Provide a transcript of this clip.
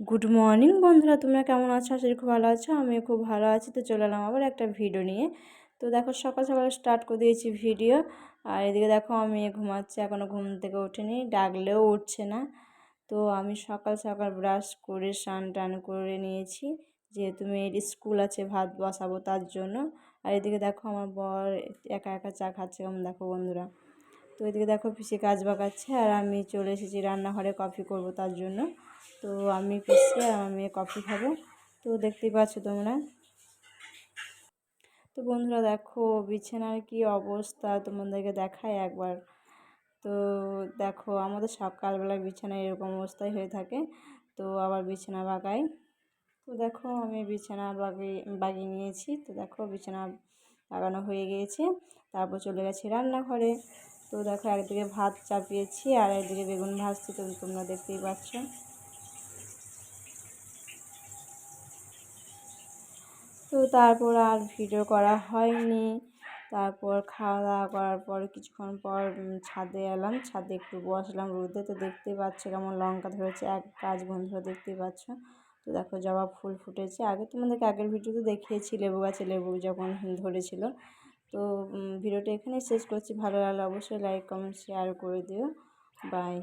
Good morning বন্ধুরা, তোমরা কেমন আছো? আশা খুব ভালো আছো। আমি খুব ভালো আছি। তো চলে এলাম আবার একটা ভিডিও নিয়ে। তো দেখো, সকাল সকাল স্টার্ট করে দিয়েছি ভিডিও আর এদিকে দেখো, আমি ঘুমাচ্ছি এখনও ঘুম থেকে ওঠেনি ডাকলেও উঠছে না। তো আমি সকাল সকাল ব্রাশ করে, স্নান টান করে নিয়েছি। যেহেতু মেয়ের স্কুল আছে, ভাত বসাবো তার জন্য। আর এদিকে দেখো, আমার বর একা একা চা খাচ্ছে। কেমন দেখো বন্ধুরা তো এদিকে দেখো পিসি কাজ বাগাচ্ছে আর আমি চলে এসেছি রান্নাঘরে কফি করব তার জন্য। তো আমি পিসি আর মেয়ে কফি খাব। তো দেখতেই পাচ্ছ তোমরা। তো বন্ধুরা দেখো বিছানার কি অবস্থা তোমাদেরকে দেখায় একবার। তো দেখো আমাদের সকালবেলা বিছানা এরকম অবস্থায় হয়ে থাকে। তো আবার বিছানা বাগাই। তো দেখো আমি বিছানা বাগিয়ে বাগিয়ে নিয়েছি। তো দেখো বিছানা লাগানো হয়ে গিয়েছে। তারপর চলে গেছি রান্নাঘরে। তো দেখো, একদিকে ভাত চাপিয়েছি আর একদিকে বেগুন ভাজছি, তো তোমরা দেখতেই পাচ্ছ। তো তারপর আর ভিডিও করা হয়নি। তারপর খাওয়া দাওয়া করার পর কিছুক্ষণ পর ছাদে এলাম। ছাদে একটু বসলাম রোদে, তো দেখতেই পাচ্ছ কেমন লঙ্কা ধরেছে, এক গাছ বন্ধুরা দেখতেই পাচ্ছ। তো দেখো, জবা ফুল ফুটেছে। আগে তোমাদেরকে আগের ভিডিওতে দেখিয়েছি, লেবু গাছে লেবু যখন ধরেছিল তো ভিডিওটা এখানেই শেষ করছি। ভালো লাগলে অবশ্যই লাইক কমেন্ট শেয়ার করে দিও। বাই